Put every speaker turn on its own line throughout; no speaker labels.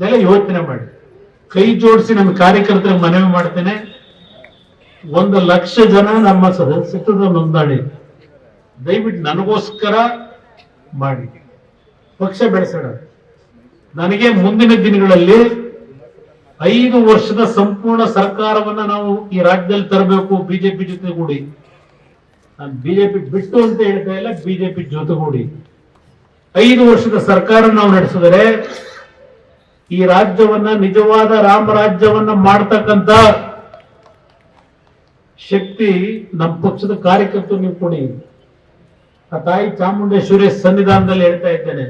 ಇದೆಲ್ಲ ಯೋಚನೆ ಮಾಡಿ. ಕೈ ಜೋಡಿಸಿ ನಮ್ಮ ಕಾರ್ಯಕರ್ತರ ಮನವಿ ಮಾಡ್ತೇನೆ. ಒಂದು ಲಕ್ಷ ಜನ ನಮ್ಮ ಸದಸ್ಯತ್ವದ ನೋಂದಣಿ. ದಯವಿಟ್ಟು ನನಗೋಸ್ಕರ ಮಾಡಿ. ಪಕ್ಷ ಬೆಳೆಸೋಣ. ನನಗೆ ಮುಂದಿನ ದಿನಗಳಲ್ಲಿ ಐದು ವರ್ಷದ ಸಂಪೂರ್ಣ ಸರ್ಕಾರವನ್ನ ನಾವು ಈ ರಾಜ್ಯದಲ್ಲಿ ತರಬೇಕು, ಬಿಜೆಪಿ ಜೊತೆಗೂಡಿ. ನಾನು ಬಿಜೆಪಿ ಬಿಟ್ಟು ಅಂತ ಹೇಳ್ತಾ ಇಲ್ಲ, ಬಿಜೆಪಿ ಜೊತೆಗೂಡಿ. ಐದು ವರ್ಷದ ಸರ್ಕಾರ ನಾವು ನಡೆಸಿದರೆ ಈ ರಾಜ್ಯವನ್ನ, ನಿಜವಾದ ರಾಮರಾಜ್ಯವನ್ನ ಮಾಡ್ತಕ್ಕಂತ ಶಕ್ತಿ ನಮ್ಮ ಪಕ್ಷದ ಕಾರ್ಯಕರ್ತರು ನೀವು ಕೊಡಿ. ಆ ತಾಯಿ ಚಾಮುಂಡೇಶ್ವರಿ ಸನ್ನಿಧಾನದಲ್ಲಿ ಹೇಳ್ತಾ ಇದ್ದೇನೆ.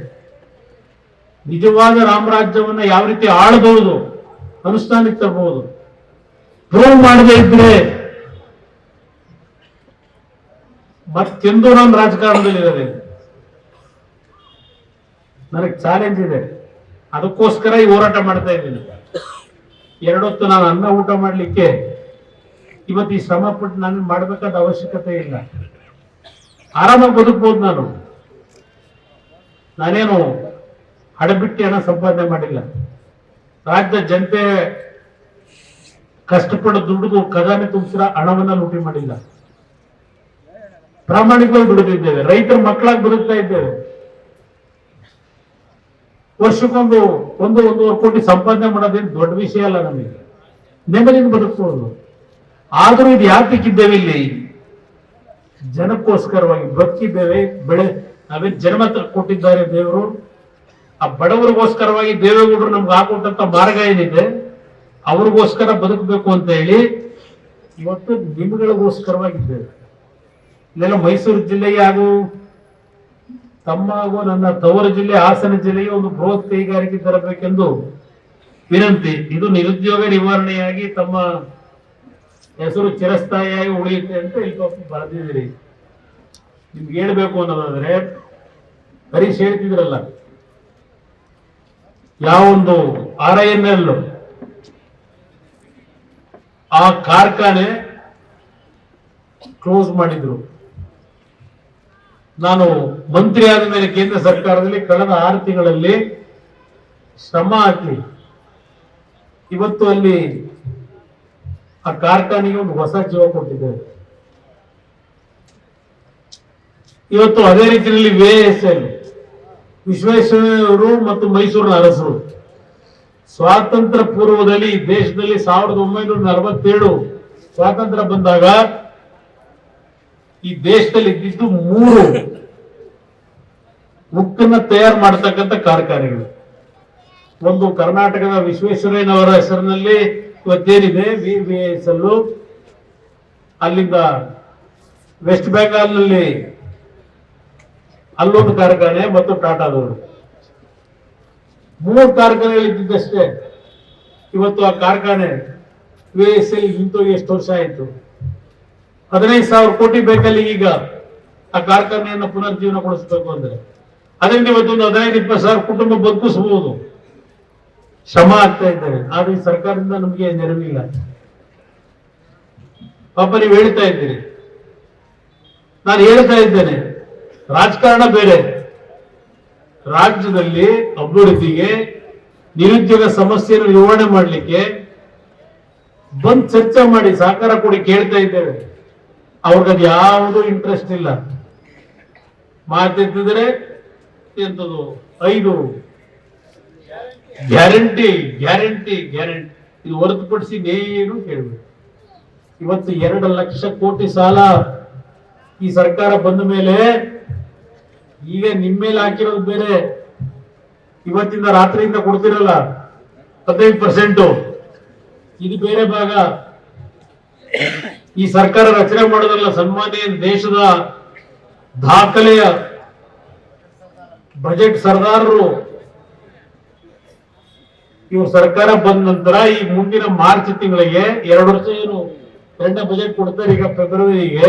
ನಿಜವಾದ ರಾಮರಾಜ್ಯವನ್ನ ಯಾವ ರೀತಿ ಆಳಬಹುದು, ಅನುಷ್ಠಾನಕ್ಕೆ ತರಬಹುದು, ಪ್ರೂವ್ ಮಾಡದೇ ಇದ್ರೆ ಮತ್ತೆಂದೂ ನಾನು ರಾಜಕಾರಣದಲ್ಲಿ ನನಗೆ ಚಾಲೆಂಜ್ ಇದೆ. ಅದಕ್ಕೋಸ್ಕರ ಈ ಹೋರಾಟ ಮಾಡ್ತಾ ಇದ್ದೀನಿ. ಎರಡೊತ್ತು ನಾನು ಅನ್ನ ಊಟ ಮಾಡಲಿಕ್ಕೆ ಇವತ್ತು ಈ ಶ್ರಮ ಪಟ್ಟು ನಾನು ಮಾಡಬೇಕಾದ ಅವಶ್ಯಕತೆ ಇಲ್ಲ. ಆರಾಮಾಗಿ ಬದುಕ್ಬೋದು ನಾನು. ನಾನೇನು ಹಡಬಿಟ್ಟಿ ಹಣ ಸಂಪಾದನೆ ಮಾಡಿಲ್ಲ. ರಾಜ್ಯದ ಜನತೆ ಕಷ್ಟಪಟ್ಟು ದುಡಿದು ಖಜಾನೆ ತುಂಬಿಸಿದ ಹಣವನ್ನ ಲೂಟಿ ಮಾಡಿಲ್ಲ. ಪ್ರಾಮಾಣಿಕವಾಗಿ ದುಡಿದಿದ್ದೇವೆ ರೈತರ ಮಕ್ಕಳಾಗಿ ಬದುಕ್ತಾ ಇದ್ದೇವೆ. ವರ್ಷಕ್ಕೊಂದು ಒಂದು ಒಂದೂವರೆ ಕೋಟಿ ಸಂಪಾದನೆ ಮಾಡೋದೇನು ದೊಡ್ಡ ವಿಷಯ ಅಲ್ಲ ನಮಗೆ. ನೆಮ್ಮದಿಯಿಂದ ಬದುಕಬಹುದು ಆದರೂ ಇದು ಯಾತಕ್ಕಿದ್ದೇವೆ ಇಲ್ಲಿ? ಜನಕ್ಕೋಸ್ಕರವಾಗಿ ಬದುಕಿದ್ದೇವೆ, ಬೆಳೆ, ನಾವೇನು ಜನ್ಮ ಕೊಟ್ಟಿದ್ದಾರೆ ದೇವರು, ಆ ಬಡವರಿಗೋಸ್ಕರವಾಗಿ ದೇವೇಗೌಡರು ನಮ್ಗೆ ಹಾಕೊಟ್ಟಂತ ಮಾರ್ಗ ಏನಿದೆ, ಅವ್ರಿಗೋಸ್ಕರ ಬದುಕಬೇಕು ಅಂತ ಹೇಳಿ ಇವತ್ತು ನಿಮ್ಗಳಿಗೋಸ್ಕರವಾಗಿದ್ದೇವೆ. ಇಲ್ಲೆಲ್ಲ ಮೈಸೂರು ಜಿಲ್ಲೆಗೆ ಹಾಗೂ ತಮ್ಮ ಹಾಗೂ ನನ್ನ ತವರು ಜಿಲ್ಲೆ, ಹಾಸನ ಜಿಲ್ಲೆಗೆ ಒಂದು ಬೃಹತ್ ಕೈಗಾರಿಕೆ ತರಬೇಕೆಂದು ವಿನಂತಿ. ಇದು ನಿರುದ್ಯೋಗ ನಿವಾರಣೆಯಾಗಿ ತಮ್ಮ ಹೆಸರು ಚಿರಸ್ಥಾಯಿಯಾಗಿ ಉಳಿಯುತ್ತೆ ಅಂತ ಇಲ್ಲಿ ಬರೆದಿದ್ದೀರಿ. ನಿಮ್ಗೆ ಹೇಳ್ಬೇಕು ಅನ್ನೋದಾದ್ರೆ ಹರೀಶ್ ಹೇಳ್ತಿದ್ರಲ್ಲ ಯಾವೊಂದು ಆರ್ ಎನ್ ಎಲ್ ಆ ಕಾರ್ಖಾನೆ ಕ್ಲೋಸ್ ಮಾಡಿದ್ರು. ನಾನು ಮಂತ್ರಿ ಆದ ಮೇಲೆ ಕೇಂದ್ರ ಸರ್ಕಾರದಲ್ಲಿ ಕಳೆದ ಆರು ತಿಂಗಳಲ್ಲಿ ಶ್ರಮ ಹಾಕಿ ಇವತ್ತು ಅಲ್ಲಿ ಆ ಕಾರ್ಖಾನೆಗೆ ಒಂದು ಹೊಸ ಜೀವ ಕೊಟ್ಟಿದ್ದೇವೆ ಇವತ್ತು ಅದೇ ರೀತಿಯಲ್ಲಿ ವಿ ಎಸ್ ಎಲ್ ವಿಶ್ವೇಶ್ವರಯ್ಯವರು ಮತ್ತು ಮೈಸೂರಿನ ಅರಸರು ಸ್ವಾತಂತ್ರ್ಯ ಪೂರ್ವದಲ್ಲಿ ದೇಶದಲ್ಲಿ ಸಾವಿರದ ಒಂಬೈನೂರ ನಲವತ್ತೇಳು ಸ್ವಾತಂತ್ರ್ಯ ಬಂದಾಗ ಈ ದೇಶದಲ್ಲಿ ಇದ್ದಿದ್ದು ಮೂರು ಉಕ್ಕನ್ನ ತಯಾರು ಮಾಡತಕ್ಕಂಥ ಕಾರ್ಖಾನೆಗಳು. ಒಂದು ಕರ್ನಾಟಕದ ವಿಶ್ವೇಶ್ವರಯ್ಯನವರ ಹೆಸರಿನಲ್ಲಿ ಇವತ್ತೇನಿದೆ ವಿ ವಿ ಎಸ್ ಅಲ್ಲೂ. ಅಲ್ಲಿಂದ ವೆಸ್ಟ್ ಬೆಂಗಾಲ್ನಲ್ಲಿ ಅಲ್ಲೊಂದು ಕಾರ್ಖಾನೆ ಮತ್ತು ಟಾಟಾದವರು. ಮೂರು ಕಾರ್ಖಾನೆಗಳಿದ್ದಷ್ಟೇ ಇವತ್ತು ಆ ಕಾರ್ಖಾನೆ ವಿ ಎಸ್ ಎಲ್ ನಿಂತೋಗಿ ಎಷ್ಟು ವರ್ಷ ಆಯಿತು? ಹದಿನೈದು ಸಾವಿರ ಕೋಟಿ ಬೇಕಲ್ಲಿ ಈಗ ಆ ಕಾರ್ಖಾನೆಯನ್ನು ಪುನರ್ಜೀವನಗೊಳಿಸಬೇಕು ಅಂದ್ರೆ. ಅದರಿಂದ ಇವತ್ತೊಂದು ಹದಿನೈದು, ಇಪ್ಪತ್ತು ಸಾವಿರ ಕುಟುಂಬ ಬದುಕಿಸಬಹುದು. ಶ್ರಮ ಆಗ್ತಾ ಇದ್ದೇವೆ. ಆದ್ರೆ ಸರ್ಕಾರದಿಂದ ನಮಗೆ ನೆರವಿಲ್ಲ. ಪಾಪ ನೀವು ಹೇಳ್ತಾ ಇದ್ದೀರಿ. ನಾನು ಹೇಳ್ತಾ ಇದ್ದೇನೆ, ರಾಜಕಾರಣ ಬೇರೆ. ರಾಜ್ಯದಲ್ಲಿ ಅಭಿವೃದ್ಧಿಗೆ ನಿರುದ್ಯೋಗ ಸಮಸ್ಯೆಯನ್ನು ನಿವಾರಣೆ ಮಾಡಲಿಕ್ಕೆ ಬಂದ್ ಚರ್ಚೆ ಮಾಡಿ ಸಹಕಾರ ಕೊಡಿ ಕೇಳ್ತಾ ಇದ್ದೇವೆ. ಅವ್ರಿಗದು ಯಾವುದು ಇಂಟ್ರೆಸ್ಟ್ ಇಲ್ಲ. ಮಾತೆತ್ತಿದ್ರೆ ಎಂತದು ಐದು. Guarantee guarantee guarantee. ಇದು ಹೊರತುಪಡಿಸಿ ಏನು ಹೇಳಬೇಕು. ಇವತ್ತು ಎರಡು ಲಕ್ಷ ಕೋಟಿ ಸಾಲ ಈ ಸರ್ಕಾರ ಬಂದ ಮೇಲೆ, ಈಗ ನಿಮ್ಮ ಮೇಲೆ ಹಾಕಿರೋದು ಬೇರೆ. ಇವತ್ತಿಂದ ರಾತ್ರಿಯಿಂದ ಕೊಡ್ತಿರಲ್ಲ, ಹದಿನೈದು ಪರ್ಸೆಂಟು. ಇದು ಬೇರೆ ಭಾಗ. ಈ ಸರ್ಕಾರ ರಚನೆ ಮಾಡೋದಲ್ಲ ಸನ್ಮಾನ್ಯ ದೇಶದ ದಾಖಲೆಯ ಬಜೆಟ್ ಸರ್ದಾರರು. ನೀವು ಸರ್ಕಾರ ಬಂದ ನಂತರ ಈ ಮುಂದಿನ ಮಾರ್ಚ್ ತಿಂಗಳಿಗೆ ಎರಡು ವರ್ಷ ಏನು ಎರಡನೇ ಬಜೆಟ್ ಕೊಡ್ತಾರೆ ಈಗ ಫೆಬ್ರವರಿಗೆ.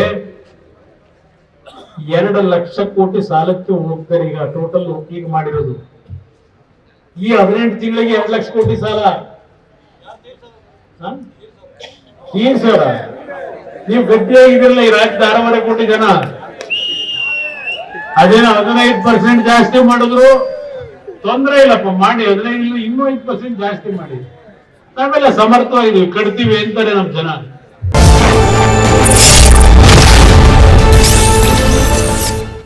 ಎರಡು ಲಕ್ಷ ಕೋಟಿ ಸಾಲಕ್ಕೆ ಹೋಗ್ತಾರೆ ಈಗ ಟೋಟಲ್ ಈಗ ಮಾಡಿರೋದು. ಈ ಹದಿನೆಂಟು ತಿಂಗಳಿಗೆ ಎರಡು ಲಕ್ಷ ಕೋಟಿ ಸಾಲ. ಹ? ಏನ್ ಸರ್? ನೀವು ಗಟ್ಟಿಯಾಗಿದ್ರಲ್ಲ ಈ ರಾಜ್ಯ ಆರೂವರೆ ಕೋಟಿ ಜನ. ಅದೇನೋ ಹದಿನೈದು ಪರ್ಸೆಂಟ್ ಜಾಸ್ತಿ ಮಾಡಿದ್ರು ತೊಂದರೆ ಇಲ್ಲಪ್ಪ, ಮಾಡಿ ಹದಿನೈದು, ಇನ್ನೂ ಇನ್ನೂ ಐದು ಪರ್ಸೆಂಟ್ ಜಾಸ್ತಿ ಮಾಡಿ. ನಾವೆಲ್ಲ ಸಮರ್ಥವಾಗಿದ್ದೀವಿ, ಕಟ್ತೀವಿ ಅಂತಾರೆ ನಮ್ಮ ಜನ.